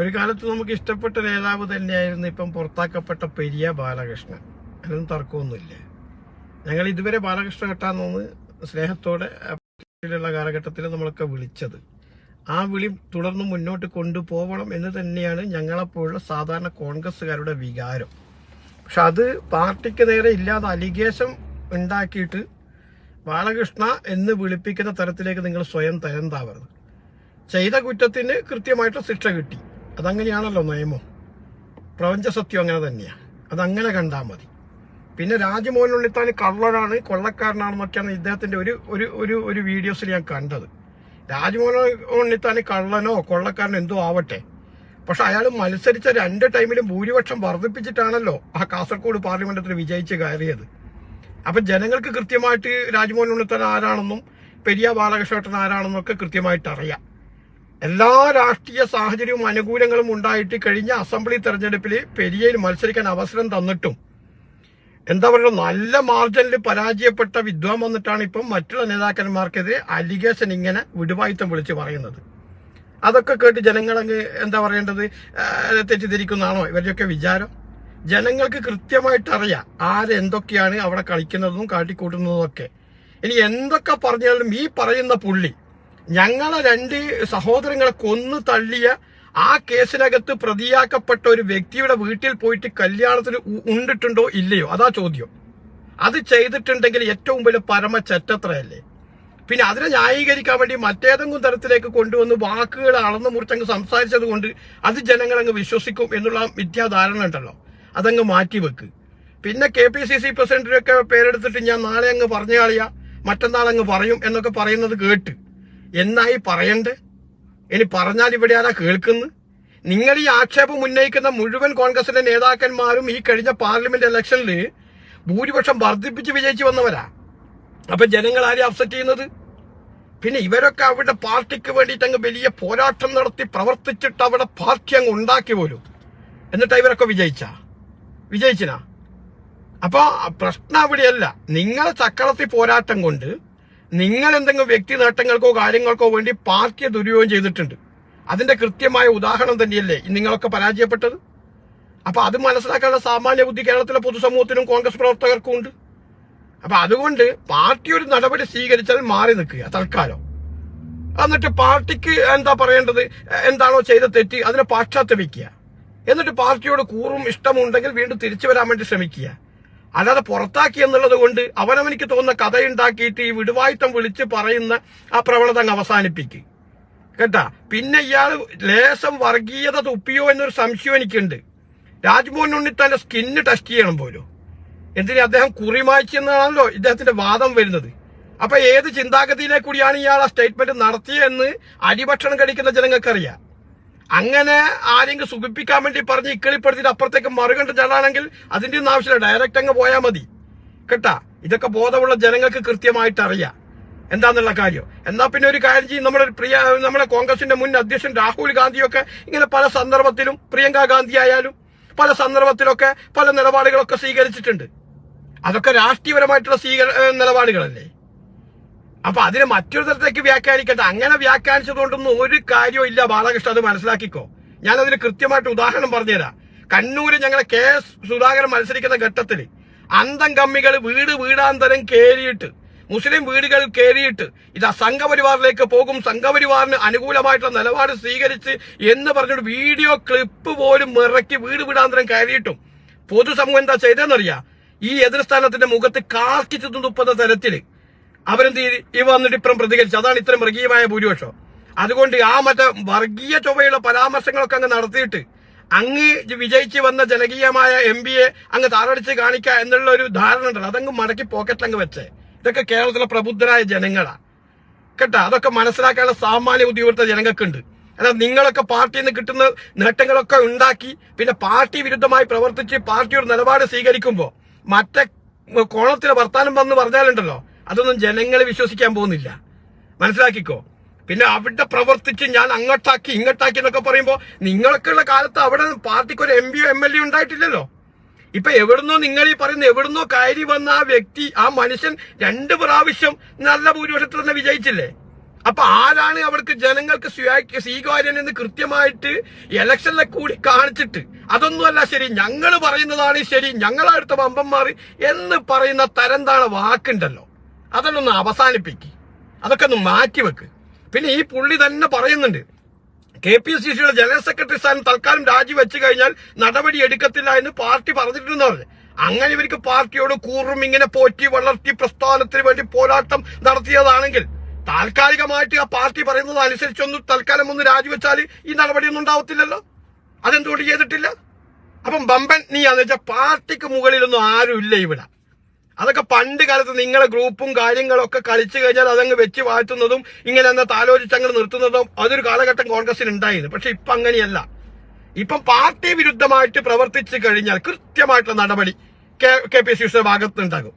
ഒരു കാലത്ത് നമുക്ക് ഇഷ്ടപ്പെട്ട നേതാവ് തന്നെയായിരുന്നു ഇപ്പം പുറത്താക്കപ്പെട്ട പെരിയ ബാലകൃഷ്ണൻ. അതിനൊന്നും തർക്കമൊന്നുമില്ല. ഞങ്ങൾ ഇതുവരെ ബാലകൃഷ്ണ കെട്ടാന്നൊന്ന് സ്നേഹത്തോടെ ഉള്ള കാലഘട്ടത്തിൽ നമ്മളൊക്കെ വിളിച്ചത്. ആ വിളി തുടർന്ന് മുന്നോട്ട് കൊണ്ടുപോകണം എന്ന് തന്നെയാണ് ഞങ്ങളെപ്പോലുള്ള സാധാരണ കോൺഗ്രസ്സുകാരുടെ വികാരം. പക്ഷെ അത് പാർട്ടിക്ക് നേരെ ഇല്ലാതെ അലിഗേഷൻ ഉണ്ടാക്കിയിട്ട് ബാലകൃഷ്ണ എന്ന് വിളിപ്പിക്കുന്ന തരത്തിലേക്ക് നിങ്ങൾ സ്വയം തരംതാവരുത്. ചെയ്ത കുറ്റത്തിന് കൃത്യമായിട്ട് ശിക്ഷ കിട്ടി. അതങ്ങനെയാണല്ലോ നിയമം. പ്രപഞ്ച സത്യം അങ്ങനെ തന്നെയാണ് അതങ്ങനെ കണ്ടാൽ മതി. പിന്നെ രാജ്മോഹനുള്ളിൽ താൻ കള്ളനാണ് കൊള്ളക്കാരനാണെന്നൊക്കെയാണ് ഇദ്ദേഹത്തിന്റെ ഒരു ഒരു ഒരു ഒരു വീഡിയോസിൽ ഞാൻ കണ്ടത്. രാജ്മോഹൻ ഉണ്ണിത്താൻ കള്ളനോ കൊള്ളക്കാരനോ എന്തോ ആവട്ടെ. പക്ഷെ അയാൾ മത്സരിച്ച രണ്ട് ടൈമിലും ഭൂരിപക്ഷം വർദ്ധിപ്പിച്ചിട്ടാണല്ലോ ആ കാസർഗോഡ് പാർലമെന്റത്തിൽ വിജയിച്ച് കയറിയത്. അപ്പൊ ജനങ്ങൾക്ക് കൃത്യമായിട്ട് രാജ്മോഹൻ ഉണ്ണിത്താൻ ആരാണെന്നും പെരിയ ബാലകൃഷ്ണൻ ആരാണെന്നും ഒക്കെ കൃത്യമായിട്ട് അറിയാം. എല്ലാ രാഷ്ട്രീയ സാഹചര്യവും അനുകൂലങ്ങളും ഉണ്ടായിട്ട് കഴിഞ്ഞ അസംബ്ലി തെരഞ്ഞെടുപ്പിൽ പെരിയയിൽ മത്സരിക്കാൻ അവസരം തന്നിട്ടും എന്താ പറയുക നല്ല മാർജിനിൽ പരാജയപ്പെട്ട വിദ്വാൻ വന്നിട്ടാണ് ഇപ്പം മറ്റുള്ള നേതാക്കന്മാർക്കെതിരെ അലിഗേഷൻ ഇങ്ങനെ വിടുവായുത്തം വിളിച്ച് പറയുന്നത്. അതൊക്കെ കേട്ട് ജനങ്ങൾ ജനങ്ങളങ്ങ് എന്താ പറയേണ്ടത്? തെറ്റിദ്ധരിക്കുന്നതാണോ? ഇവരുടെയൊക്കെ വിചാരം? ജനങ്ങൾക്ക് കൃത്യമായിട്ട് അറിയാം ആരെന്തൊക്കെയാണ് അവിടെ കളിക്കുന്നതും കാട്ടിക്കൂട്ടുന്നതും ഒക്കെ. ഇനി എന്തൊക്കെ പറഞ്ഞാലും ഈ പറയുന്ന പുള്ളി ഞങ്ങളെ രണ്ട് സഹോദരങ്ങളെ കൊന്നു തള്ളിയ ആ കേസിനകത്ത് പ്രതിയാക്കപ്പെട്ട ഒരു വ്യക്തിയുടെ വീട്ടിൽ പോയിട്ട് കല്യാണത്തിന് ഉണ്ടിട്ടുണ്ടോ ഇല്ലയോ? അതാ ചോദ്യം. അത് ചെയ്തിട്ടുണ്ടെങ്കിൽ ഏറ്റവും വലിയ പരമ ചെറ്റത്രയല്ലേ പിന്നെ അതിനെ ന്യായീകരിക്കാൻ വേണ്ടി മറ്റേതെങ്കിലും തരത്തിലേക്ക് കൊണ്ടുവന്ന് വാക്കുകൾ അളന്നു മുറിച്ചങ്ങ് സംസാരിച്ചത് കൊണ്ട് അത് ജനങ്ങളങ്ങ് വിശ്വസിക്കും എന്നുള്ള മിഥ്യാധാരണ ഉണ്ടല്ലോ. അതങ്ങ് മാറ്റിവെക്ക് പിന്നെ കെ പി സി സി പ്രസിഡന്റിനൊക്കെ പേരെടുത്തിട്ട് ഞാൻ നാളെ അങ്ങ് പറഞ്ഞു കളിയാ മറ്റന്നാൾ അങ്ങ് പറയും എന്നൊക്കെ പറയുന്നത് കേട്ട്. എന്നായി പറയണ്ടേ. ഇനി പറഞ്ഞാൽ ഇവിടെ ആരാ കേൾക്കുന്നു? നിങ്ങൾ ഈ ആക്ഷേപം ഉന്നയിക്കുന്ന മുഴുവൻ കോൺഗ്രസിന്റെ നേതാക്കന്മാരും ഈ കഴിഞ്ഞ പാർലമെന്റ് ഇലക്ഷനിൽ ഭൂരിപക്ഷം വർദ്ധിപ്പിച്ച് വിജയിച്ചു വന്നവരാ. അപ്പൊ ജനങ്ങൾ ആരെയും അപ്സെറ്റ് ചെയ്യുന്നത്? പിന്നെ ഇവരൊക്കെ അവിടെ പാർട്ടിക്ക് വേണ്ടിയിട്ട് അങ്ങ് വലിയ പോരാട്ടം നടത്തി പ്രവർത്തിച്ചിട്ട് അവിടെ പാർട്ടി അങ്ങ് ഉണ്ടാക്കി പോലും. എന്നിട്ട് ഇവരൊക്കെ വിജയിച്ച? വിജയിച്ചിനാ? അപ്പൊ പ്രശ്നം അവിടെയല്ല. നിങ്ങളെ ചക്രത്തിൽ പോരാട്ടം കൊണ്ട് നിങ്ങൾ എന്തെങ്കിലും വ്യക്തി നേട്ടങ്ങൾക്കോ കാര്യങ്ങൾക്കോ വേണ്ടി പാർട്ടിയെ ദുരുപയോഗം ചെയ്തിട്ടുണ്ട്. അതിന്റെ കൃത്യമായ ഉദാഹരണം തന്നെയല്ലേ നിങ്ങളൊക്കെ പരാജയപ്പെട്ടത്? അപ്പൊ അത് മനസ്സിലാക്കാനുള്ള സാമാന്യ ബുദ്ധി കേരളത്തിലെ പൊതുസമൂഹത്തിനും കോൺഗ്രസ് പ്രവർത്തകർക്കും ഉണ്ട്. അപ്പൊ അതുകൊണ്ട് പാർട്ടി ഒരു നടപടി സ്വീകരിച്ചാൽ മാറി നിൽക്കുക തൽക്കാലം. എന്നിട്ട് പാർട്ടിക്ക് എന്താ പറയേണ്ടത്? എന്താണോ ചെയ്ത തെറ്റ് അതിനെ പാശ്ചാത്തപിക്കുക എന്നിട്ട് പാർട്ടിയോട് കൂറും ഇഷ്ടമുണ്ടെങ്കിൽ വീണ്ടും തിരിച്ചു വരാൻ വേണ്ടി ശ്രമിക്കുക. അല്ലാതെ പുറത്താക്കി എന്നുള്ളത് കൊണ്ട് അവനവനിക്ക് തോന്നുന്ന കഥയുണ്ടാക്കിയിട്ട് ഈ വിടുവായുത്തം വിളിച്ച് പറയുന്ന ആ പ്രവണത അങ്ങ് അവസാനിപ്പിക്കുക കേട്ടാ? പിന്നെ ഇയാൾ ലേശം വർഗീയത തുപ്പിയോ എന്നൊരു സംശയം എനിക്കുണ്ട്. രാജ്മോഹൻ ഉണ്ണിത്താന്റെ സ്കിന്ന് ടെസ്റ്റ് ചെയ്യണം പോലും. എന്തിനാ അദ്ദേഹം കുറിമാച്ചി എന്നാണല്ലോ ഇദ്ദേഹത്തിന്റെ വാദം വരുന്നത്. അപ്പൊ ഏത് ചിന്താഗതിയിലെ കൂടിയാണ് ഇയാൾ ആ സ്റ്റേറ്റ്മെന്റ് നടത്തിയെന്ന് അടിഭക്ഷണം കഴിക്കുന്ന ജനങ്ങൾക്കറിയാം. അങ്ങനെ ആരെങ്കിലും സുഖിപ്പിക്കാൻ വേണ്ടി പറഞ്ഞ് ഇക്കളിപ്പെടുത്തിയിട്ട് അപ്പുറത്തേക്ക് മറുകണ്ട് ചടാണെങ്കിൽ അതിന്റെ ഒന്നും ആവശ്യമില്ല. ഡയറക്റ്റ് അങ്ങ് പോയാൽ മതി. കേട്ടാ? ഇതൊക്കെ ബോധമുള്ള ജനങ്ങൾക്ക് കൃത്യമായിട്ട് അറിയാം. എന്താന്നുള്ള കാര്യം? എന്നാ പിന്നെ ഒരു കാര്യം ചെയ്യും. നമ്മുടെ പ്രിയ നമ്മുടെ കോൺഗ്രസിന്റെ മുൻ അധ്യക്ഷൻ രാഹുൽ ഗാന്ധിയൊക്കെ ഇങ്ങനെ പല സന്ദർഭത്തിലും പ്രിയങ്ക ഗാന്ധി ആയാലും പല സന്ദർഭത്തിലൊക്കെ പല നിലപാടുകളൊക്കെ സ്വീകരിച്ചിട്ടുണ്ട്. അതൊക്കെ രാഷ്ട്രീയപരമായിട്ടുള്ള സ്വീകര നിലപാടുകളല്ലേ? അപ്പൊ അതിനെ മറ്റൊരു തരത്തിലേക്ക് വ്യാഖ്യാനിക്കട്ടെ അങ്ങനെ വ്യാഖ്യാനിച്ചതുകൊണ്ടൊന്നും ഒരു കാര്യവും ഇല്ല ബാലകൃഷ്ണ അത് മനസ്സിലാക്കിക്കോ. ഞാൻ അതിന് കൃത്യമായിട്ട് ഉദാഹരണം പറഞ്ഞുതരാം. കണ്ണൂര് ഞങ്ങളെ കെ എസ് സുധാകരൻ മത്സരിക്കുന്ന ഘട്ടത്തിൽ അന്തം കമ്മികൾ വീട് വീടാന്തരം കേറിയിട്ട് മുസ്ലിം വീടുകൾ കയറിയിട്ട് ഇതാ സംഘപരിവാറിലേക്ക് പോകും. സംഘപരിവാറിന് അനുകൂലമായിട്ടുള്ള നിലപാട് സ്വീകരിച്ച് എന്ന് പറഞ്ഞൊരു വീഡിയോ ക്ലിപ്പ് പോലും ഇറക്കി വീട് വീടാന്തരം കയറിയിട്ടും പൊതുസമൂഹം എന്താ ചെയ്തതെന്നറിയാം? ഈ എതിർ സ്ഥാനത്തിന്റെ മുഖത്ത് കാർക്കിച്ചു തുപ്പുന്ന തരത്തിൽ അവരെന്ത് ഈ വന്നിട്ട് ഇപ്പം പ്രതികരിച്ചു. അതാണ് ഇത്രയും മൃഗീയമായ ഭൂരിപക്ഷം. അതുകൊണ്ട് ആ മറ്റേ വർഗീയ ചൊവ്വയുള്ള പരാമർശങ്ങളൊക്കെ അങ്ങ് നടത്തിയിട്ട് അങ്ങ് വിജയിച്ച് വന്ന ജനകീയമായ എം പിയെ അങ്ങ് താറടിച്ച് കാണിക്കുക എന്നുള്ള ഒരു ധാരണ ഉണ്ടല്ലോ. അതങ്ങ് മടക്കി പോക്കറ്റിലങ്ങ് വെച്ചേ. ഇതൊക്കെ കേരളത്തിലെ പ്രബുദ്ധരായ ജനങ്ങളാ. കേട്ടോ? അതൊക്കെ മനസ്സിലാക്കാനുള്ള സാമാന്യ ഉദ്യോഗസ്ഥ ജനങ്ങൾക്കുണ്ട്. അല്ല നിങ്ങളൊക്കെ പാർട്ടിയിൽ നിന്ന് കിട്ടുന്ന നേട്ടങ്ങളൊക്കെ ഉണ്ടാക്കി പിന്നെ പാർട്ടി വിരുദ്ധമായി പ്രവർത്തിച്ച് പാർട്ടിയുടെ നിലപാട് സ്വീകരിക്കുമ്പോൾ മറ്റേ കോണത്തിലെ വർത്താനം വന്ന് പറഞ്ഞാലുണ്ടല്ലോ. അതൊന്നും ജനങ്ങൾ വിശ്വസിക്കാൻ പോകുന്നില്ല. മനസ്സിലാക്കിക്കോ? പിന്നെ അവിടെ പ്രവർത്തിച്ച് ഞാൻ അങ്ങോട്ടാക്കി ഇങ്ങോട്ടാക്കി എന്നൊക്കെ പറയുമ്പോൾ നിങ്ങൾക്കുള്ള കാലത്ത് അവിടെ പാർട്ടിക്ക് ഒരു എം പിയോ എം എൽ എ ഉണ്ടായിട്ടില്ലല്ലോ. ഇപ്പൊ എവിടുന്നോ നിങ്ങൾ ഈ പറയുന്ന എവിടുന്നോ കയറി വന്ന ആ വ്യക്തി ആ മനുഷ്യൻ രണ്ട് പ്രാവശ്യം നല്ല ഭൂരിപക്ഷത്തിൽ തന്നെ വിജയിച്ചില്ലേ? അപ്പൊ ആരാണ് അവർക്ക് ജനങ്ങൾക്ക് സ്വീ- സ്വീകാര്യൻ എന്ന് കൃത്യമായിട്ട് ഇലക്ഷനിലെ കൂടി കാണിച്ചിട്ട്? അതൊന്നുമല്ല ശരി ഞങ്ങൾ പറയുന്നതാണ് ശരി ഞങ്ങളടുത്ത വമ്പന്മാർ എന്ന് പറയുന്ന തരം തരംതാണ വാക്കുണ്ടല്ലോ. അതെല്ലാം ഒന്ന് അവസാനിപ്പിക്ക്. അതൊക്കെ ഒന്ന് മാറ്റിവെക്ക് പിന്നെ ഈ പുള്ളി തന്നെ പറയുന്നുണ്ട് കെ പി സി സിയുടെ ജനറൽ സെക്രട്ടറി സ്ഥാനം തൽക്കാലം രാജിവെച്ചു കഴിഞ്ഞാൽ നടപടി എടുക്കത്തില്ല എന്ന് പാർട്ടി പറഞ്ഞിട്ടുണ്ട് പറഞ്ഞു. അങ്ങനെ ഇവർക്ക് പാർട്ടിയോട് കൂറും ഇങ്ങനെ പോറ്റി വളർത്തി പ്രസ്ഥാനത്തിന് വേണ്ടി പോരാട്ടം നടത്തിയതാണെങ്കിൽ താൽക്കാലികമായിട്ട് ആ പാർട്ടി പറയുന്നത് അനുസരിച്ചൊന്നും തൽക്കാലം ഒന്ന് രാജിവെച്ചാൽ ഈ നടപടിയൊന്നും ഉണ്ടാവത്തില്ലല്ലോ? അതെന്തുകൊണ്ട് ചെയ്തിട്ടില്ല? അപ്പം ബമ്പൻ നീ നീയാന്ന് വെച്ചാൽ പാർട്ടിക്ക് മുകളിലൊന്നും ആരും ഇല്ല ഇവിടെ. അതൊക്കെ പണ്ട് കാലത്ത് നിങ്ങളെ ഗ്രൂപ്പും കാര്യങ്ങളൊക്കെ കളിച്ചു കഴിഞ്ഞാൽ അതങ്ങ് വെച്ച് വാഴ്ത്തുന്നതും ഇങ്ങനെ എന്താ താലോചിച്ച് അങ്ങ് നിർത്തുന്നതും അതൊരു കാലഘട്ടം കോൺഗ്രസിന് ഉണ്ടായിരുന്നു. പക്ഷെ ഇപ്പൊ അങ്ങനെയല്ല. ഇപ്പം പാർട്ടി വിരുദ്ധമായിട്ട് പ്രവർത്തിച്ചു കഴിഞ്ഞാൽ കൃത്യമായിട്ടുള്ള നടപടി കെ പി സിയുടെ ഭാഗത്തുനിന്നുണ്ടാകും.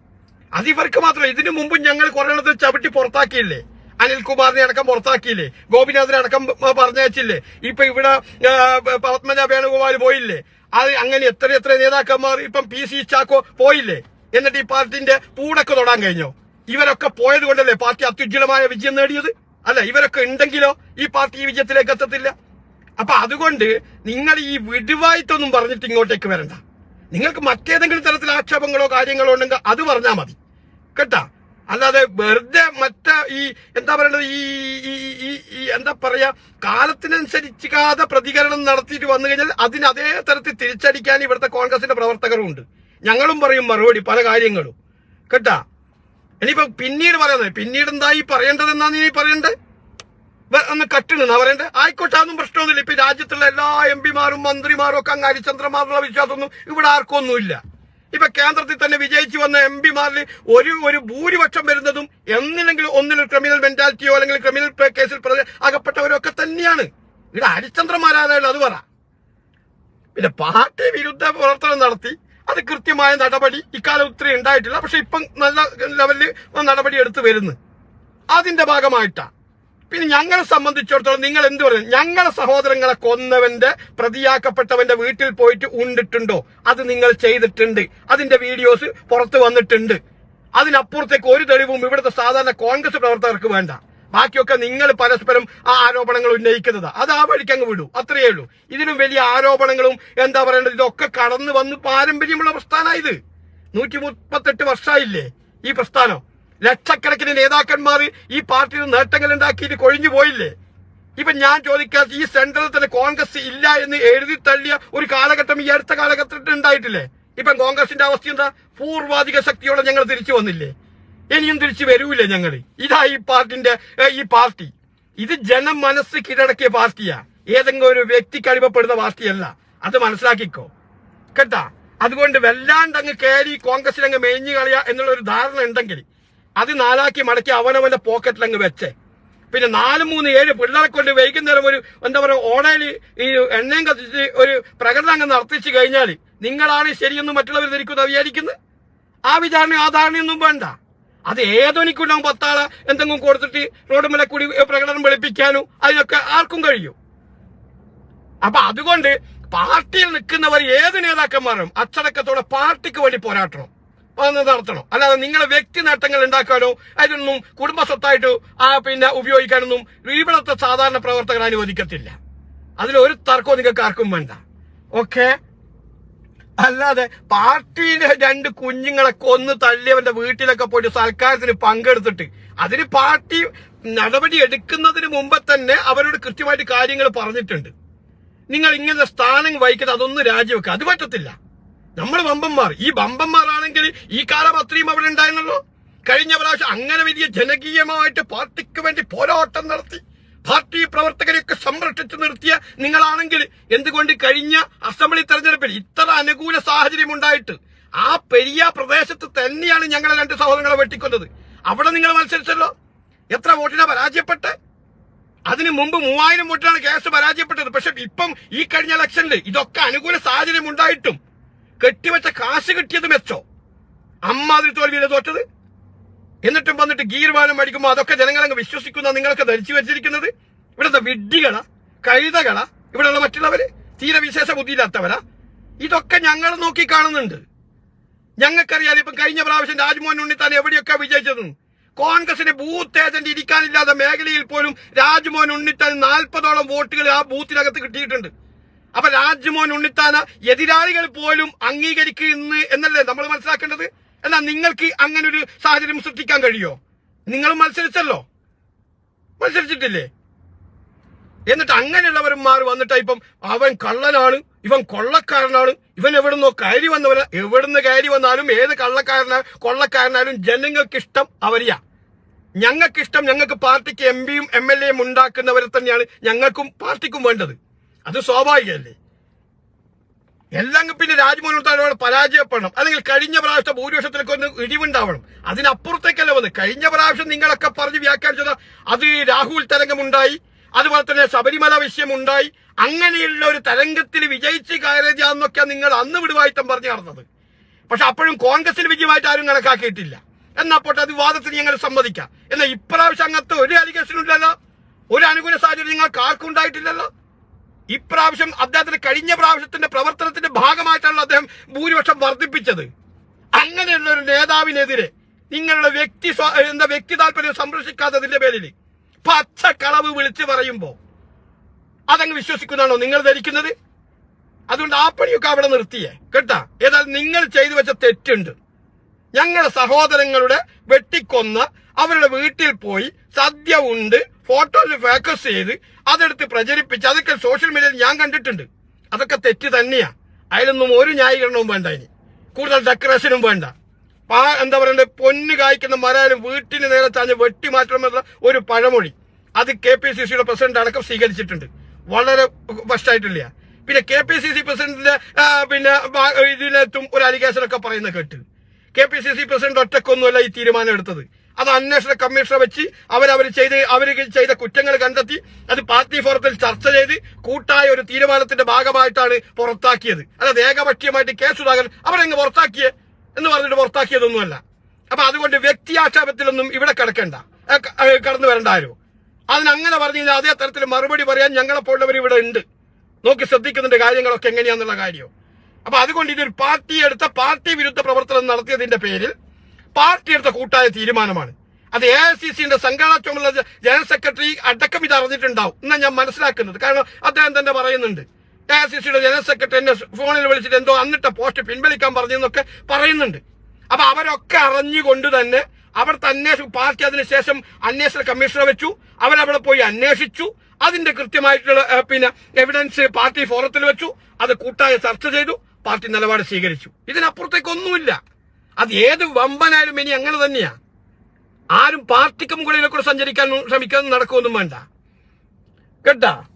അത് ഇവർക്ക് മാത്രമല്ല ഇതിനു മുമ്പ് ഞങ്ങൾ കുറേ ചവിട്ടി പുറത്താക്കിയില്ലേ? അനിൽകുമാറിനെ അടക്കം പുറത്താക്കിയില്ലേ? ഗോപിനാഥിനെ അടക്കം പറഞ്ഞയച്ചില്ലേ? ഇപ്പൊ ഇവിടെ പത്മജ വേണുഗോപാൽ പോയില്ലേ? അത് അങ്ങനെ എത്ര എത്ര നേതാക്കന്മാർ ഇപ്പം പി സി ചാക്കോ പോയില്ലേ? എന്നിട്ട് ഈ പാർട്ടിന്റെ പൂടൊക്കെ തൊടാൻ കഴിഞ്ഞോ? ഇവരൊക്കെ പോയത് കൊണ്ടല്ലേ പാർട്ടി അത്യുജ്വലമായ വിജയം നേടിയത്? അല്ല ഇവരൊക്കെ ഉണ്ടെങ്കിലോ ഈ പാർട്ടി ഈ വിജയത്തിലേക്ക് എത്തത്തില്ല? അപ്പൊ അതുകൊണ്ട് നിങ്ങൾ ഈ വിടുവായിട്ടൊന്നും പറഞ്ഞിട്ട് ഇങ്ങോട്ടേക്ക് വരണ്ട. നിങ്ങൾക്ക് മറ്റേതെങ്കിലും തരത്തിൽ ആക്ഷേപങ്ങളോ കാര്യങ്ങളോ ഉണ്ടെങ്കിൽ അത് പറഞ്ഞാൽ മതി. കേട്ടാ? അല്ലാതെ വെറുതെ മറ്റ ഈ എന്താ പറയണത് ഈ ഈ എന്താ പറയാ കാലത്തിനനുസരിക്കാതെ പ്രതികരണം നടത്തിയിട്ട് വന്നു കഴിഞ്ഞാൽ അതിന് അതേ തരത്തിൽ തിരിച്ചടിക്കാൻ ഇവിടുത്തെ കോൺഗ്രസിന്റെ പ്രവർത്തകരും ഉണ്ട് ഞങ്ങളും പറയും മറുപടി പല കാര്യങ്ങളും. കേട്ടാ? ഇനിയിപ്പോ പിന്നീട് പറയുന്നത് പിന്നീട് എന്താ ഈ പറയേണ്ടതെന്നാണ് നീ പറയണ്ടേ? ഒന്ന് കട്ടിണെന്നാ പറയണ്ടേ? ആയിക്കോട്ടെ അതൊന്നും പ്രശ്നമൊന്നുമില്ല. ഇപ്പൊ രാജ്യത്തുള്ള എല്ലാ എം പിമാരും മന്ത്രിമാരും ഒക്കെ അങ്ങ് ഹരിചന്ദ്രമാരുള്ള വിശ്വാസമൊന്നും ഇവിടെ ആർക്കൊന്നുമില്ല ഇപ്പൊ കേന്ദ്രത്തിൽ തന്നെ വിജയിച്ചു വന്ന എം പിമാരിൽ ഒരു ഒരു ഭൂരിപക്ഷം വരുന്നതും എന്നില്ലെങ്കിലും ഒന്നിലും ക്രിമിനൽ മെന്റാലിറ്റിയോ അല്ലെങ്കിൽ ക്രിമിനൽ കേസിൽ അകപ്പെട്ടവരൊക്കെ തന്നെയാണ്. ഇവിടെ ഹരിചന്ദ്രമാരാതായാലും അത് പറ. പിന്നെ പാർട്ടി വിരുദ്ധ പ്രവർത്തനം നടത്തി അത് കൃത്യമായ നടപടി ഇക്കാലം ഒത്തിരി ഉണ്ടായിട്ടില്ല. പക്ഷെ ഇപ്പം നല്ല ലെവലിൽ നടപടി എടുത്തു വരുന്നു. അതിന്റെ ഭാഗമായിട്ടാണ് പിന്നെ ഞങ്ങളെ സംബന്ധിച്ചിടത്തോളം നിങ്ങൾ എന്ത് പറയുന്നു ഞങ്ങളെ സഹോദരങ്ങളെ കൊന്നവന്റെ പ്രതിയാക്കപ്പെട്ടവന്റെ വീട്ടിൽ പോയിട്ട് ഉണ്ടിട്ടുണ്ടോ? അത് നിങ്ങൾ ചെയ്തിട്ടുണ്ട്. അതിന്റെ വീഡിയോസ് പുറത്തു വന്നിട്ടുണ്ട്. അതിനപ്പുറത്തേക്ക് ഒരു തെളിവും ഇവിടുത്തെ സാധാരണ കോൺഗ്രസ് പ്രവർത്തകർക്ക് വേണ്ട. ബാക്കിയൊക്കെ നിങ്ങൾ പരസ്പരം ആ ആരോപണങ്ങൾ ഉന്നയിക്കുന്നത്. അത് ആ വഴിക്ക് അങ്ങ് വിടൂ. അത്രയേ ഉള്ളൂ. ഇതിനും വലിയ ആരോപണങ്ങളും എന്താ പറയേണ്ടത്? ഇതൊക്കെ കടന്നു വന്ന് പാരമ്പര്യമുള്ള പ്രസ്ഥാനമായത് നൂറ്റി മുപ്പത്തെട്ട് വർഷമായില്ലേ ഈ പ്രസ്ഥാനം. ലക്ഷക്കണക്കിന് നേതാക്കന്മാർ ഈ പാർട്ടിയിൽ നേട്ടങ്ങൾ ഉണ്ടാക്കിയിട്ട് കൊഴിഞ്ഞു പോയില്ലേ? ഇപ്പൊ ഞാൻ ചോദിക്കാത്ത ഈ സെൻട്രലിൽ തന്നെ കോൺഗ്രസ് ഇല്ല എന്ന് എഴുതി തള്ളിയ ഒരു കാലഘട്ടം ഈ അടുത്ത കാലഘട്ടത്തിൽ ഉണ്ടായിട്ടില്ലേ? ഇപ്പം കോൺഗ്രസിന്റെ അവസ്ഥ എന്താ? പൂർവാധിക ശക്തിയോടെ ഞങ്ങൾ തിരിച്ചു വന്നില്ലേ? ഇനിയും തിരിച്ചു വരൂല ഞങ്ങൾ ഇതാ ഈ പാർട്ടിന്റെ ഈ പാർട്ടി. ഇത് ജനമനസ് കീഴടക്കിയ പാർട്ടിയാ. ഏതെങ്കിലും ഒരു വ്യക്തി കഴിവപ്പെടുന്ന പാർട്ടിയല്ല. അത് മനസ്സിലാക്കിക്കോ. കേട്ടാ? അതുകൊണ്ട് വല്ലാണ്ട് അങ്ങ് കയറി കോൺഗ്രസിൽ അങ്ങ് മേഞ്ഞു കളയുക എന്നുള്ള ഒരു ധാരണ ഉണ്ടെങ്കിൽ അത് നാലാക്കി മടക്കി അവനവന്റെ പോക്കറ്റിൽ അങ്ങ് വെച്ചേ. പിന്നെ നാല് മൂന്ന് ഏഴ് പിള്ളേരെ കൊണ്ട് വൈകുന്നേരം ഒരു എന്താ പറയുക ഓണയിൽ ഈ എണ്ണയും കത്തിച്ച് ഒരു പ്രകടനം അങ്ങ് നടത്തിച്ചു കഴിഞ്ഞാൽ നിങ്ങളാണ് ശരിയെന്ന് മറ്റുള്ളവർ ധരിക്കുന്നത് വിചാരിക്കുന്നത് ആ വിചാരണ ആ ധാരണയൊന്നും വേണ്ട. അത് ഏതൊനിക്കുണ്ടാവും പത്താളെ എന്തെങ്കിലും കൊടുത്തിട്ട് റോഡ് മേലെ കൂടി പ്രകടനം വെളുപ്പിക്കാനും അതിനൊക്കെ ആർക്കും കഴിയും. അപ്പൊ അതുകൊണ്ട് പാർട്ടിയിൽ നിൽക്കുന്നവർ ഏത് നേതാക്കന്മാരും അച്ചടക്കത്തോടെ പാർട്ടിക്ക് വേണ്ടി പോരാട്ടണം. അത് നടത്തണം. അല്ലാതെ നിങ്ങളെ വ്യക്തി നേട്ടങ്ങൾ ഉണ്ടാക്കാനോ അതിനൊന്നും കുടുംബസ്വത്തായിട്ട് ആ പിന്നെ ഉപയോഗിക്കാനൊന്നും ഇവിടുത്തെ സാധാരണ പ്രവർത്തകർ അനുവദിക്കത്തില്ല. അതിലൊരു തർക്കവും നിങ്ങൾക്ക് ആർക്കും വേണ്ട. ഓക്കെ? അല്ലാതെ പാർട്ടിയിലെ രണ്ട് കുഞ്ഞുങ്ങളെ കൊന്ന് തള്ളിയവന്റെ വീട്ടിലൊക്കെ പോയിട്ട് സൽക്കാരത്തിന് പങ്കെടുത്തിട്ട് അതിന് പാർട്ടി നടപടി എടുക്കുന്നതിന് മുമ്പ് തന്നെ അവരോട് കൃത്യമായിട്ട് കാര്യങ്ങൾ പറഞ്ഞിട്ടുണ്ട്. നിങ്ങൾ ഇങ്ങനെ സ്ഥാനം വഹിക്കുന്നത് അതൊന്നും രാജിവെക്കുക. അത് പറ്റത്തില്ല. നമ്മൾ വമ്പന്മാർ ഈ വമ്പന്മാരാണെങ്കിൽ ഈ കാലം അത്രയും അവിടെ ഉണ്ടായിരുന്നല്ലോ. കഴിഞ്ഞ പ്രാവശ്യം അങ്ങനെ വലിയ ജനകീയമായിട്ട് പാർട്ടിക്ക് വേണ്ടി പോരാട്ടം നടത്തി. പാർട്ടി പ്രവർത്തകരെയൊക്കെ സംരക്ഷിച്ചു നിർത്തിയ നിങ്ങളാണെങ്കിൽ എന്തുകൊണ്ട് കഴിഞ്ഞ അസംബ്ലി തെരഞ്ഞെടുപ്പിൽ ഇത്ര അനുകൂല സാഹചര്യം ഉണ്ടായിട്ട് ആ പെരിയ പ്രദേശത്ത് തന്നെയാണ് ഞങ്ങളെ രണ്ട് സഹോദരങ്ങളെ വെട്ടിക്കൊന്നത്? അവിടെ നിങ്ങൾ മത്സരിച്ചല്ലോ. എത്ര വോട്ടിനാ പരാജയപ്പെട്ട്? അതിന് മുമ്പ് മൂവായിരം വോട്ടിനാണ് കേസ് പരാജയപ്പെട്ടത്. പക്ഷെ ഇപ്പം ഈ കഴിഞ്ഞ ഇലക്ഷനിൽ ഇതൊക്കെ അനുകൂല സാഹചര്യം ഉണ്ടായിട്ടും കെട്ടിവെച്ച കാശ് കിട്ടിയത് മെച്ചോ? അമ്മാതിരി തോൽവിയിലെ തോറ്റത്. എന്നിട്ടും വന്നിട്ട് ഗീർവാനം അടിക്കുമ്പോൾ അതൊക്കെ ജനങ്ങളങ്ങ് വിശ്വസിക്കുന്ന നിങ്ങൾക്ക് ധരിച്ചു വെച്ചിരിക്കുന്നത്? ഇവിടുത്തെ വിഡ്ഢികളാ കഴുതകളാ ഇവിടെയുള്ള മറ്റുള്ളവര് തീരെ വിശേഷ ബുദ്ധിയില്ലാത്തവരാ. ഇതൊക്കെ ഞങ്ങൾ നോക്കി കാണുന്നുണ്ട്. ഞങ്ങൾക്കറിയാം ഇപ്പം കഴിഞ്ഞ പ്രാവശ്യം രാജ്മോഹൻ ഉണ്ണിത്താൻ എവിടെയൊക്കെ വിജയിച്ചതെന്ന്? കോൺഗ്രസിന് ബൂത്ത് ഏജന്റ് ഇരിക്കാനില്ലാത്ത മേഖലയിൽ പോലും രാജ്മോഹൻ ഉണ്ണിത്താൻ നാൽപ്പതോളം വോട്ടുകൾ ആ ബൂത്തിനകത്ത് കിട്ടിയിട്ടുണ്ട്. അപ്പൊ രാജ്മോഹൻ ഉണ്ണിത്താന എതിരാളികൾ പോലും അംഗീകരിക്കുന്നു എന്നല്ലേ നമ്മൾ മനസ്സിലാക്കേണ്ടത്? എന്നാൽ നിങ്ങൾക്ക് അങ്ങനെ ഒരു സാഹചര്യം സൃഷ്ടിക്കാൻ കഴിയോ? നിങ്ങൾ മത്സരിച്ചല്ലോ. മത്സരിച്ചിട്ടില്ലേ? എന്നിട്ട് അങ്ങനെയുള്ളവന്മാർ വന്നിട്ട് ഇപ്പം അവൻ കള്ളനാണ് ഇവൻ കൊള്ളക്കാരനാണ് ഇവൻ എവിടുന്നോ കയറി വന്നവന്. എവിടുന്ന് കയറി വന്നാലും ഏത് കള്ളക്കാരനാ കൊള്ളക്കാരനായാലും ജനങ്ങൾക്ക് ഇഷ്ടം അവരെയാ. ഞങ്ങൾക്കിഷ്ടം ഞങ്ങൾക്ക് പാർട്ടിക്ക് എം പിയും എം എൽ എയും ഉണ്ടാക്കുന്നവരെ തന്നെയാണ് ഞങ്ങൾക്കും പാർട്ടിക്കും വേണ്ടത്. അത് സ്വാഭാവികമല്ലേ? എല്ലാം പിന്നെ രാജ്മോഹൻ ഉൾത്താനോട് പരാജയപ്പെടണം. അല്ലെങ്കിൽ കഴിഞ്ഞ പ്രാവശ്യത്തെ ഭൂരിപക്ഷത്തിലൊക്കെ ഒന്ന് ഇടിവുണ്ടാവണം. അതിനപ്പുറത്തേക്കല്ല വന്ന് കഴിഞ്ഞ പ്രാവശ്യം നിങ്ങളൊക്കെ പറഞ്ഞ് വ്യാഖ്യാനിച്ചത് അത് രാഹുൽ തരംഗമുണ്ടായി അതുപോലെ തന്നെ ശബരിമല വിഷയമുണ്ടായി അങ്ങനെയുള്ള ഒരു തരംഗത്തിൽ വിജയിച്ച് കയറിയതാന്നൊക്കെ നിങ്ങൾ അന്ന് വിടുവായിട്ടും പറഞ്ഞു നടന്നത്. പക്ഷെ അപ്പോഴും കോൺഗ്രസിൽ വിജയമായിട്ട് ആരും കണക്കാക്കിയിട്ടില്ല. എന്നാ പോട്ടെ അത് വിവാദത്തിന് ഞങ്ങൾ സമ്മതിക്കാം. എന്നാൽ ഇപ്രാവശ്യം അങ്ങനത്തെ ഒരു അലിഗേഷനും ഇല്ലല്ലോ ഒരു അനുകൂല സാഹചര്യം നിങ്ങൾക്ക് ആർക്കും ഉണ്ടായിട്ടില്ലല്ലോ. ഇപ്രാവശ്യം അദ്ദേഹത്തിന് കഴിഞ്ഞ പ്രാവശ്യത്തിന്റെ പ്രവർത്തനത്തിന്റെ ഭാഗമായിട്ടാണ് അദ്ദേഹം ഭൂരിപക്ഷം വർദ്ധിപ്പിച്ചത്. അങ്ങനെയുള്ള ഒരു നേതാവിനെതിരെ നിങ്ങളുടെ വ്യക്തി എന്താ വ്യക്തി താല്പര്യം സംരക്ഷിക്കാത്തതിന്റെ പേരിൽ പച്ചക്കളവ് വിളിച്ചു പറയുമ്പോ അതങ്ങ് വിശ്വസിക്കുന്നതാണോ നിങ്ങൾ ധരിക്കുന്നത്? അതുകൊണ്ട് ആ പണിയൊക്കെ അവിടെ നിർത്തിയേ. കേട്ടാ? ഏതായാലും നിങ്ങൾ ചെയ്തു വെച്ച തെറ്റുണ്ട്. ഞങ്ങളുടെ സഹോദരങ്ങളുടെ വെട്ടിക്കൊന്ന അവരുടെ വീട്ടിൽ പോയി സദ്യ ഉണ്ട് ഫോട്ടോസ് ഫോക്കസ് ചെയ്ത് അതെടുത്ത് പ്രചരിപ്പിച്ച് അതൊക്കെ സോഷ്യൽ മീഡിയയിൽ ഞാൻ കണ്ടിട്ടുണ്ട്. അതൊക്കെ തെറ്റ് തന്നെയാ. അതിലൊന്നും ഒരു ന്യായീകരണവും വേണ്ട ഇനി. കൂടുതൽ ഡെക്കറേഷനും വേണ്ട. പാ എന്താ പറയണ്ടേ പൊന്ന് കായ്ക്കുന്ന മരാലും വീട്ടിന് നേരെ ചാഞ്ഞ് വെട്ടി മാറ്റണമെന്നുള്ള ഒരു പഴമൊഴി. അത് കെ പി സി സിയുടെ പ്രസിഡന്റ് അടക്കം സ്വീകരിച്ചിട്ടുണ്ട്. വളരെ ഫസ്റ്റായിട്ടില്ല പിന്നെ കെ പി സി സി പ്രസിഡന്റിന്റെ പിന്നെ ഇതിനകത്തും ഒരു അലിഗേഷൻ ഒക്കെ പറയുന്ന കേട്ട്. K P C C president ഒറ്റക്കൊന്നുമല്ല ഈ തീരുമാനം എടുത്തത്. അത് അന്വേഷണ കമ്മീഷനെ വെച്ച് അവരവർ ചെയ്ത് അവർ ചെയ്ത കുറ്റങ്ങൾ കണ്ടെത്തി അത് പാർട്ടി ഫോറത്തിൽ ചർച്ച ചെയ്ത് കൂട്ടായ ഒരു തീരുമാനത്തിന്റെ ഭാഗമായിട്ടാണ് പുറത്താക്കിയത്. അല്ലാതെ ഏകപക്ഷീയമായിട്ട് കെ സുധാകരൻ അവരെങ്ങ് പുറത്താക്കിയേ എന്ന് പറഞ്ഞിട്ട് പുറത്താക്കിയതൊന്നുമല്ല. അപ്പൊ അതുകൊണ്ട് വ്യക്തി ആക്ഷേപത്തിലൊന്നും ഇവിടെ കിടക്കണ്ട. കടന്നു വരണ്ട ആരോ. അതിനങ്ങനെ പറഞ്ഞു കഴിഞ്ഞാൽ അതേ തരത്തിൽ മറുപടി പറയാൻ ഞങ്ങളെപ്പോലുള്ളവർ ഇവിടെ ഉണ്ട്. നോക്കി ശ്രദ്ധിക്കുന്നുണ്ട് കാര്യങ്ങളൊക്കെ എങ്ങനെയാണെന്നുള്ള കാര്യം. അപ്പൊ അതുകൊണ്ട് ഇതൊരു പാർട്ടി എടുത്ത പാർട്ടി വിരുദ്ധ പ്രവർത്തനം നടത്തിയതിന്റെ പേരിൽ പാർട്ടി എടുത്ത കൂട്ടായ തീരുമാനമാണ്. അത് എ ഐ സി സിന്റെ സംഘടനാ ചുമതല ജനറൽ സെക്രട്ടറി അടക്കം ഇത് അറിഞ്ഞിട്ടുണ്ടാവും. എന്നാ ഞാൻ മനസ്സിലാക്കുന്നത്. കാരണം അദ്ദേഹം തന്നെ പറയുന്നുണ്ട്. എ ഐ സി സിയുടെ ജനറൽ സെക്രട്ടറി എന്നെ ഫോണിൽ വിളിച്ചിട്ട് എന്തോ അന്നിട്ട പോസ്റ്റ് പിൻവലിക്കാൻ പറഞ്ഞെന്നൊക്കെ പറയുന്നുണ്ട്. അപ്പൊ അവരൊക്കെ അറിഞ്ഞുകൊണ്ട് തന്നെ അവർ തന്നെ പാർട്ടി അതിനുശേഷം അന്വേഷണ കമ്മീഷണർ വെച്ചു. അവരവിടെ പോയി അന്വേഷിച്ചു. അതിന്റെ കൃത്യമായിട്ടുള്ള പിന്നെ എവിഡൻസ് പാർട്ടി ഫോറത്തിൽ വെച്ചു. അത് കൂട്ടായ ചർച്ച ചെയ്തു. പാർട്ടി നിലപാട് സ്വീകരിച്ചു. ഇതിനപ്പുറത്തേക്കൊന്നുമില്ല അത് ഏത് വമ്പനായാലും ഇനി അങ്ങനെ തന്നെയാ. ആരും പാർട്ടിക്ക് മുകളിലെ കൂടെ സഞ്ചരിക്കാൻ ശ്രമിക്കാൻ നടക്കുമൊന്നും വേണ്ട. കേട്ടാ?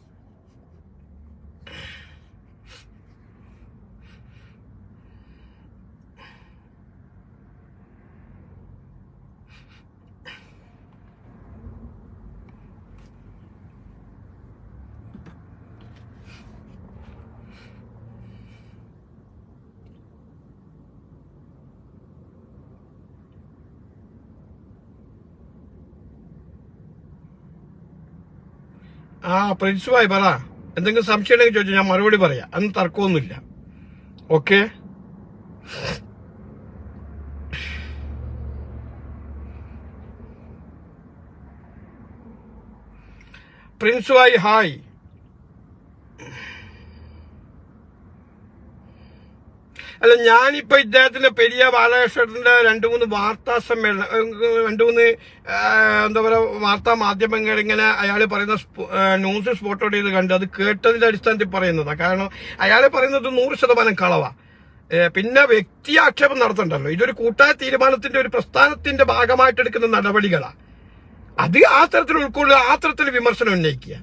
ആ പ്രിൻസിപ്പായി പറ. എന്തെങ്കിലും സംശയം ഉണ്ടെങ്കിൽ ചോദിച്ചാൽ ഞാൻ മറുപടി പറയാം. അന്ന് തർക്കമൊന്നുമില്ല. ഓക്കെ? പ്രിൻസുവായി ഹായ്. അല്ല ഞാനിപ്പോ ഇദ്ദേഹത്തിന്റെ പെരിയ ബാലകൃഷ്ണന്റെ രണ്ടു മൂന്ന് വാർത്താ സമ്മേളനം രണ്ട് മൂന്ന് എന്താ പറയുക വാർത്താ മാധ്യമങ്ങൾ ഇങ്ങനെ അയാൾ പറയുന്ന ന്യൂസ് സ്പോട്ട് ചെയ്ത് കണ്ട് അത് കേട്ടതിന്റെ അടിസ്ഥാനത്തിൽ പറയുന്നതാ. കാരണം അയാൾ പറയുന്നത് നൂറ് ശതമാനം കളവാ. പിന്നെ വ്യക്തി ആക്ഷേപം നടത്തണ്ടല്ലോ. ഇതൊരു കൂട്ടായ തീരുമാനത്തിന്റെ ഒരു പ്രസ്ഥാനത്തിന്റെ ഭാഗമായിട്ട് എടുക്കുന്ന നടപടികളാ. അത് ആ തരത്തിൽ ഉൾക്കൊള്ളുക ആ തരത്തിൽ വിമർശനം ഉന്നയിക്കുക.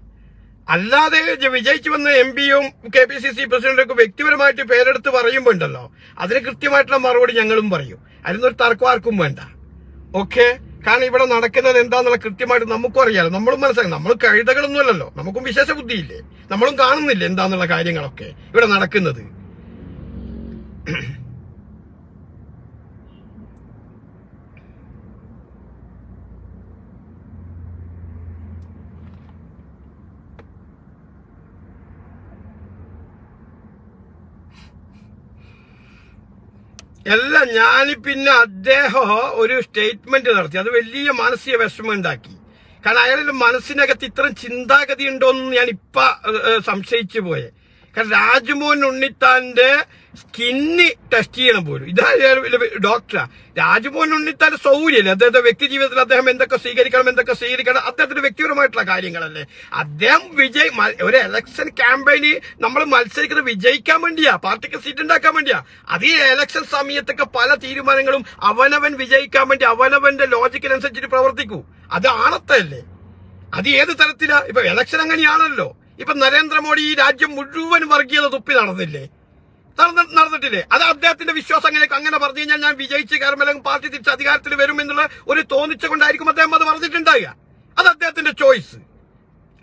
അല്ലാതെ വിജയിച്ചു വന്ന എം പിയും കെ പി സി സി പ്രസിഡന്റൊക്കെ വ്യക്തിപരമായിട്ട് പേരെടുത്ത് പറയുമ്പോൾ ഉണ്ടല്ലോ അതിന് കൃത്യമായിട്ടുള്ള മറുപടി ഞങ്ങളും പറയും. അതിനൊരു തർക്കം ആർക്കും വേണ്ട. ഓക്കെ? കാരണം ഇവിടെ നടക്കുന്നത് എന്താന്നുള്ള കൃത്യമായിട്ട് നമുക്കും അറിയാലോ നമ്മളും മനസ്സിലാക്കും നമ്മൾ കഴുതകളൊന്നുമല്ലല്ലോ നമുക്കും വിശേഷ ബുദ്ധിയില്ലേ നമ്മളും കാണുന്നില്ല എന്താന്നുള്ള കാര്യങ്ങളൊക്കെ ഇവിടെ നടക്കുന്നത്? അല്ല ഞാൻ പിന്നെ അദ്ദേഹം ഒരു സ്റ്റേറ്റ്മെന്റ് നടത്തി. അത് വലിയ മാനസിക വിഷമം ഉണ്ടാക്കി. കാരണം അയാളുടെ മനസ്സിനകത്ത് ഇത്തരം ചിന്താഗതി ഉണ്ടോ എന്ന് ഞാൻ ഇപ്പൊ സംശയിച്ചു പോയെ. കാരണം രാജ്മോഹൻ ഉണ്ണിത്താന്റെ സ്കിന്ന് ടെസ്റ്റ് ചെയ്യണം പോലും. ഇതാ ഡോക്ടറാ രാജ്മോഹൻ ഉണ്ണിത്താൽ സൗകര്യല്ലേ അദ്ദേഹത്തെ വ്യക്തി ജീവിതത്തിൽ അദ്ദേഹം എന്തൊക്കെ സ്വീകരിക്കണം എന്തൊക്കെ സ്വീകരിക്കണം അദ്ദേഹത്തിന്റെ വ്യക്തിപരമായിട്ടുള്ള കാര്യങ്ങളല്ലേ. അദ്ദേഹം വിജയ് ഒരു എലക്ഷൻ ക്യാമ്പയിന് നമ്മൾ മത്സരിക്കുന്നത് വിജയിക്കാൻ വേണ്ടിയാ. പാർട്ടിക്ക് സീറ്റ് ഉണ്ടാക്കാൻ വേണ്ടിയാ. അത് ഈ എലക്ഷൻ സമയത്തൊക്കെ പല തീരുമാനങ്ങളും അവനവൻ വിജയിക്കാൻ വേണ്ടി അവനവന്റെ ലോജിക്കിനനുസരിച്ചിട്ട് പ്രവർത്തിക്കൂ. അത് ആണത്തല്ലേ? അത് ഏത് തരത്തിലാ? ഇപ്പൊ എലക്ഷൻ അങ്ങനെയാണല്ലോ. ഇപ്പൊ നരേന്ദ്രമോദി ഈ രാജ്യം മുഴുവൻ വർഗീയത തുപ്പി നടന്നില്ലേ? നടന്ന- നടന്നിട്ടില്ലേ? അത് അദ്ദേഹത്തിന്റെ വിശ്വാസം അങ്ങനെ അങ്ങനെ പറഞ്ഞു കഴിഞ്ഞാൽ ഞാൻ വിജയിച്ച് കയറുമ്പോൾ പാർട്ടി തിരിച്ച് അധികാരത്തിൽ വരും എന്നുള്ള ഒരു തോന്നിച്ച കൊണ്ടായിരിക്കും അദ്ദേഹം അത് പറഞ്ഞിട്ടുണ്ടാകുക അത് അദ്ദേഹത്തിന്റെ ചോയ്സ്.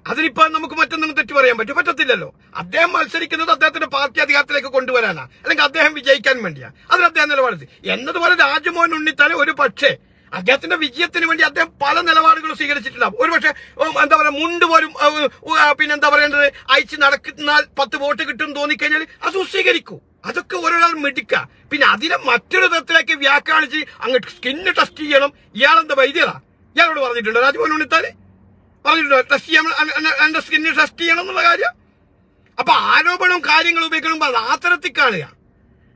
അതിനിപ്പോ നമുക്ക് മറ്റൊന്നും തെറ്റു പറയാൻ പറ്റും. പറ്റത്തില്ലല്ലോ. അദ്ദേഹം മത്സരിക്കുന്നത് അദ്ദേഹത്തിന്റെ പാർട്ടി അധികാരത്തിലേക്ക് കൊണ്ടുവരാനാ. അല്ലെങ്കിൽ അദ്ദേഹം വിജയിക്കാൻ വേണ്ടിയാ. അതിന് അദ്ദേഹം നിലപാടെത്തി എന്നതുപോലെ രാജ്മോഹൻ ഉണ്ണിത്താനെ ഒരു പക്ഷേ അദ്ദേഹത്തിന്റെ വിജയത്തിന് വേണ്ടി അദ്ദേഹം പല നിലപാടുകളും സ്വീകരിച്ചിട്ടുണ്ടാവും. ഒരുപക്ഷെ എന്താ പറയുക മുണ്ട് പോലും പിന്നെ എന്താ പറയേണ്ടത്? അയച്ച് നടക്കുന്നാൽ പത്ത് വോട്ട് കിട്ടും തോന്നിക്കഴിഞ്ഞാൽ അത് സ്വീകരിക്കൂ. അതൊക്കെ ഒരാൾ മിടിക്ക. പിന്നെ അതിനെ മറ്റൊരു തരത്തിലേക്ക് വ്യാഖ്യാനിച്ച് അങ്ങ് സ്കിന്ന് ടെസ്റ്റ് ചെയ്യണം. ഇയാളെന്താ വൈദ്യത ഇയാളോട് പറഞ്ഞിട്ടുണ്ടോ? രാജ്മോഹൻ ഉണ്ണിത്താൽ പറഞ്ഞിട്ടുണ്ടോ? ടെസ്റ്റ് ചെയ്യാൻ എന്റെ സ്കിന്ന് ടെസ്റ്റ് ചെയ്യണം എന്നുള്ള കാര്യം? അപ്പൊ ആരോപണവും കാര്യങ്ങളും ഉപയോഗിക്കണം അത് ആ തരത്തിൽ കാണുക.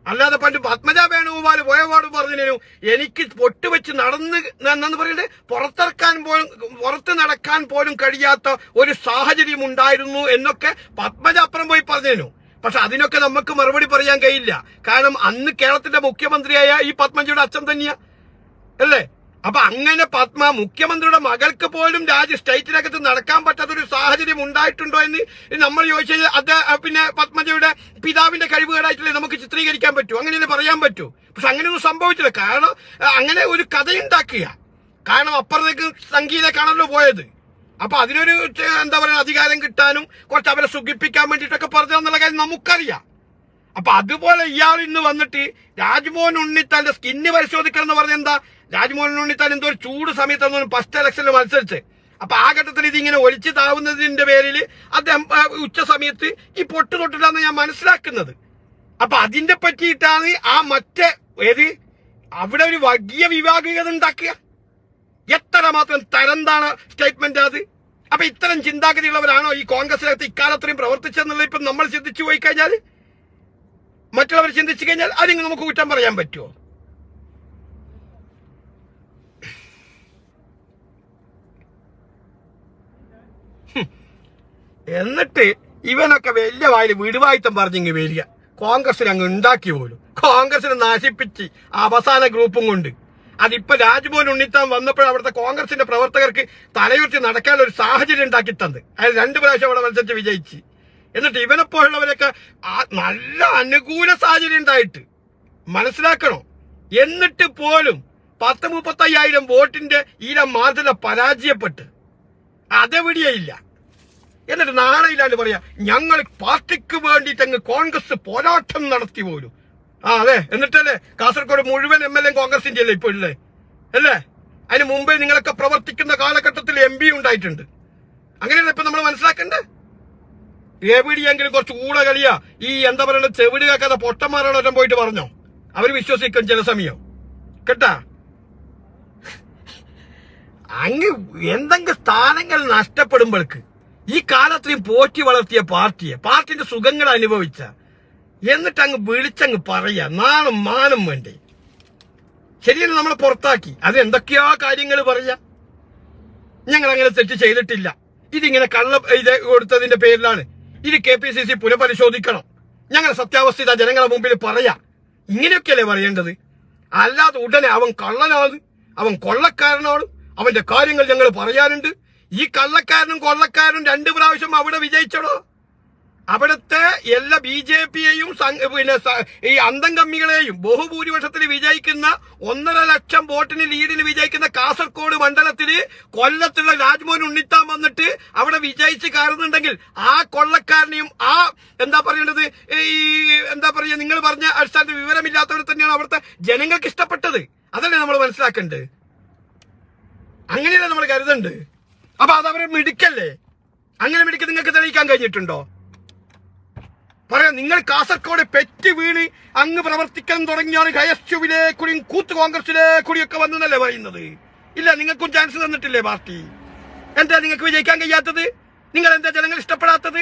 അല്ലാതെ പണ്ട് പത്മജ വേണുഗോപാൽ പോയപാട് പറഞ്ഞു എനിക്ക് പൊട്ടുവെച്ച് നടന്ന് എന്നു പറയണ്ടേ. പുറത്തിറക്കാൻ പോലും പുറത്ത് നടക്കാൻ പോലും കഴിയാത്ത ഒരു സാഹചര്യം ഉണ്ടായിരുന്നു എന്നൊക്കെ പത്മജ അപ്പുറം പോയി പറഞ്ഞു പക്ഷെ അതിനൊക്കെ നമുക്ക് മറുപടി പറയാൻ കഴിയില്ല. കാരണം അന്ന് കേരളത്തിന്റെ മുഖ്യമന്ത്രിയായ ഈ പത്മജയുടെ അച്ഛൻ തന്നെയാ. അല്ലേ? അപ്പൊ അങ്ങനെ പത്മ മുഖ്യമന്ത്രിയുടെ മകൾക്ക് പോലും രാജ്യ സ്റ്റേറ്റിനകത്ത് നടക്കാൻ പറ്റാത്ത ഒരു സാഹചര്യം ഉണ്ടായിട്ടുണ്ടോ എന്ന് നമ്മൾ ചോദിച്ചാൽ അത് പിന്നെ പത്മജയുടെ പിതാവിന്റെ കഴിവുകേടായിട്ടല്ലേ നമുക്ക് ചിത്രീകരിക്കാൻ പറ്റൂ. അങ്ങനെയല്ലേ പറയാൻ പറ്റൂ. പക്ഷെ അങ്ങനെയൊന്നും സംഭവിച്ചില്ല. കാരണം അങ്ങനെ ഒരു കഥയുണ്ടാക്കുക കാരണം അപ്പുറത്തേക്ക് സംഗീതക്കാണല്ലോ പോയത്. അപ്പൊ അതിനൊരു എന്താ പറയുക അധികാരം കിട്ടാനും കുറച്ച് അവരെ സുഖിപ്പിക്കാൻ വേണ്ടിയിട്ടൊക്കെ പറഞ്ഞതെന്നുള്ള കാര്യം നമുക്കറിയാം. അപ്പൊ അതുപോലെ ഇയാൾ ഇന്ന് വന്നിട്ട് രാജ്മോഹൻ ഉണ്ണിത്താന്റെ സ്കിന്ന് പരിശോധിക്കണം എന്ന് പറഞ്ഞ എന്താ? രാജ്മോഹൻ ഉണ്ണിത്താൻ എന്തോ ഒരു ചൂട് സമയത്ത് എന്തോ ഫസ്റ്റ് ഇലക്ഷനിൽ മത്സരിച്ച്. അപ്പൊ ആ ഘട്ടത്തിൽ ഇതിങ്ങനെ ഒളിച്ചു താവുന്നതിന്റെ പേരിൽ അദ്ദേഹം ഉച്ച സമയത്ത് ഈ പൊട്ട് തൊട്ടില്ലാന്ന് ഞാൻ മനസ്സിലാക്കുന്നത്. അപ്പൊ അതിന്റെ പറ്റിയിട്ടാണ് ആ മറ്റേ ഏത് അവിടെ ഒരു വർഗീയ വിഭാഗീയത ഉണ്ടാക്കുക. എത്ര മാത്രം തരംതാണ് സ്റ്റേറ്റ്മെന്റ് അത്? അപ്പൊ ഇത്തരം ചിന്താഗതിയുള്ളവരാണോ ഈ കോൺഗ്രസിനകത്ത് ഇക്കാലത്രയും പ്രവർത്തിച്ചെന്നുള്ളത് ഇപ്പൊ നമ്മൾ ചിന്തിച്ചു പോയി കഴിഞ്ഞാൽ മറ്റുള്ളവർ ചിന്തിച്ചു കഴിഞ്ഞാൽ അതിന് നമുക്ക് കുറ്റം പറയാൻ പറ്റുമോ? എന്നിട്ട് ഇവനൊക്കെ വലിയ വായിൽ വിടുവായിത്തം പറഞ്ഞിങ്ങ് വരിക. കോൺഗ്രസിന് അങ്ങ് ഉണ്ടാക്കി പോലും. കോൺഗ്രസിനെ നശിപ്പിച്ച് അവസാന ഗ്രൂപ്പും കൊണ്ട്. അതിപ്പോ രാജ്മോഹൻ ഉണ്ണിത്താൻ വന്നപ്പോൾ അവിടുത്തെ കോൺഗ്രസിന്റെ പ്രവർത്തകർക്ക് തലയുർത്തി നടക്കാനുള്ള ഒരു സാഹചര്യം ഉണ്ടാക്കി തന്ന് അയാൾ രണ്ടു പ്രാവശ്യം അവിടെ മത്സരിച്ച് വിജയിച്ച്. എന്നിട്ട് ഇവനെ പോലുള്ളവരൊക്കെ നല്ല അനുകൂല സാഹചര്യം ഉണ്ടായിട്ട്. മനസ്സിലാക്കണോ? എന്നിട്ട് പോലും പത്ത് മുപ്പത്തയ്യായിരം വോട്ടിന്റെ ഈര മാർജിനെ പരാജയപ്പെട്ട്. അതെവിടെയില്ല എന്നിട്ട് നാളെ ഇല്ലാണ്ട് പറയാ ഞങ്ങൾ പാർട്ടിക്ക് വേണ്ടിട്ട് അങ്ങ് കോൺഗ്രസ് പോരാട്ടം നടത്തി പോലും. ആ അതെ. എന്നിട്ടല്ലേ? കാസർഗോഡ് മുഴുവൻ എം എൽ എ കോൺഗ്രസിന്റെ അല്ലേ ഇപ്പൊ ഇല്ലേ അല്ലേ? അതിന് മുമ്പേ നിങ്ങളൊക്കെ പ്രവർത്തിക്കുന്ന കാലഘട്ടത്തിൽ എം പി ഉണ്ടായിട്ടുണ്ട്. അങ്ങനെയാണ് ഇപ്പൊ നമ്മൾ മനസ്സിലാക്കണ്ടേ? എവിടെയെങ്കിലും കുറച്ച് കൂടെ കളിയാ. ഈ എന്താ പറയുക ചെവിട് കേൾക്കാതെ പൊട്ടന്മാരോടൊറ്റം പോയിട്ട് പറഞ്ഞോ? അവർ വിശ്വസിക്കും ചില സമയം. കേട്ടാ? അങ്ങ് എന്തെങ്കിലും സ്ഥാനങ്ങൾ നഷ്ടപ്പെടുമ്പോൾക്ക് ഈ കാലത്രയും പോറ്റി വളർത്തിയ പാർട്ടിയെ പാർട്ടിന്റെ സുഖങ്ങൾ അനുഭവിച്ച എന്നിട്ട് അങ്ങ് വിളിച്ചങ്ങ് പറയാ നാണം മാനം വേണ്ടേ? ശരിയല്ല നമ്മളെ പുറത്താക്കി? അത് എന്തൊക്കെയാ കാര്യങ്ങൾ പറയാ ഞങ്ങൾ അങ്ങനെ തെറ്റ് ചെയ്തിട്ടില്ല. ഇതിങ്ങനെ കള്ള ഇത് കൊടുത്തതിന്റെ പേരിലാണ്. ഇത് കെ പി സി സി പുനഃപരിശോധിക്കണം. ഞങ്ങൾ സത്യാവസ്ഥ ജനങ്ങളെ മുമ്പിൽ പറയാ. ഇങ്ങനെയൊക്കെയല്ലേ പറയേണ്ടത്? അല്ലാതെ ഉടനെ അവൻ കള്ളനാണ് അവൻ കൊള്ളക്കാരനാണ്. അവന്റെ കാര്യങ്ങൾ ഞങ്ങൾ പറയാനുണ്ട്. ഈ കള്ളക്കാരനും കൊള്ളക്കാരനും രണ്ടു പ്രാവശ്യം അവിടെ വിജയിച്ചടോ? അവിടുത്തെ എല്ലാ ബി ജെ പിയെയും പിന്നെ ഈ അന്തം കമ്മികളെയും ബഹുഭൂരിപക്ഷത്തിൽ വിജയിക്കുന്ന ഒന്നര ലക്ഷം വോട്ടിന് ലീഡിന് വിജയിക്കുന്ന കാസർകോട് മണ്ഡലത്തിൽ കൊല്ലത്തുള്ള രാജ്മോഹൻ ഉണ്ണിത്താൻ വന്നിട്ട് അവിടെ വിജയിച്ച് കയറുന്നുണ്ടെങ്കിൽ ആ കൊള്ളക്കാരനെയും ആ എന്താ പറയേണ്ടത്? ഈ എന്താ പറയുക നിങ്ങൾ പറഞ്ഞ അടിസ്ഥാനത്തിൽ വിവരമില്ലാത്തവർ തന്നെയാണ് അവിടുത്തെ ജനങ്ങൾക്ക് ഇഷ്ടപ്പെട്ടത്. അതല്ലേ നമ്മൾ മനസ്സിലാക്കേണ്ടത്? അങ്ങനെയല്ലേ നമ്മൾ കരുതുന്നുണ്ട് അപ്പൊ അത് അവരെ മിടുക്കല്ലേ? അങ്ങനെ മിടുക്ക് നിങ്ങൾക്ക് തെളിയിക്കാൻ കഴിഞ്ഞിട്ടുണ്ടോ? പറയാം നിങ്ങൾ കാസർഗോഡ് പെറ്റ് വീണ് അങ്ങ് പ്രവർത്തിക്കാൻ തുടങ്ങിയാണ് കയസ്യുവിലെ കൂടിയും കൂത്ത് കോൺഗ്രസിലെ കൂടിയൊക്കെ വന്നതല്ലേ പറയുന്നത്? ഇല്ല നിങ്ങൾക്കും ചാൻസ് തന്നിട്ടില്ലേ പാർട്ടി? എന്താ നിങ്ങൾക്ക് വിജയിക്കാൻ കഴിയാത്തത്? നിങ്ങൾ എന്താ ജനങ്ങൾ ഇഷ്ടപ്പെടാത്തത്?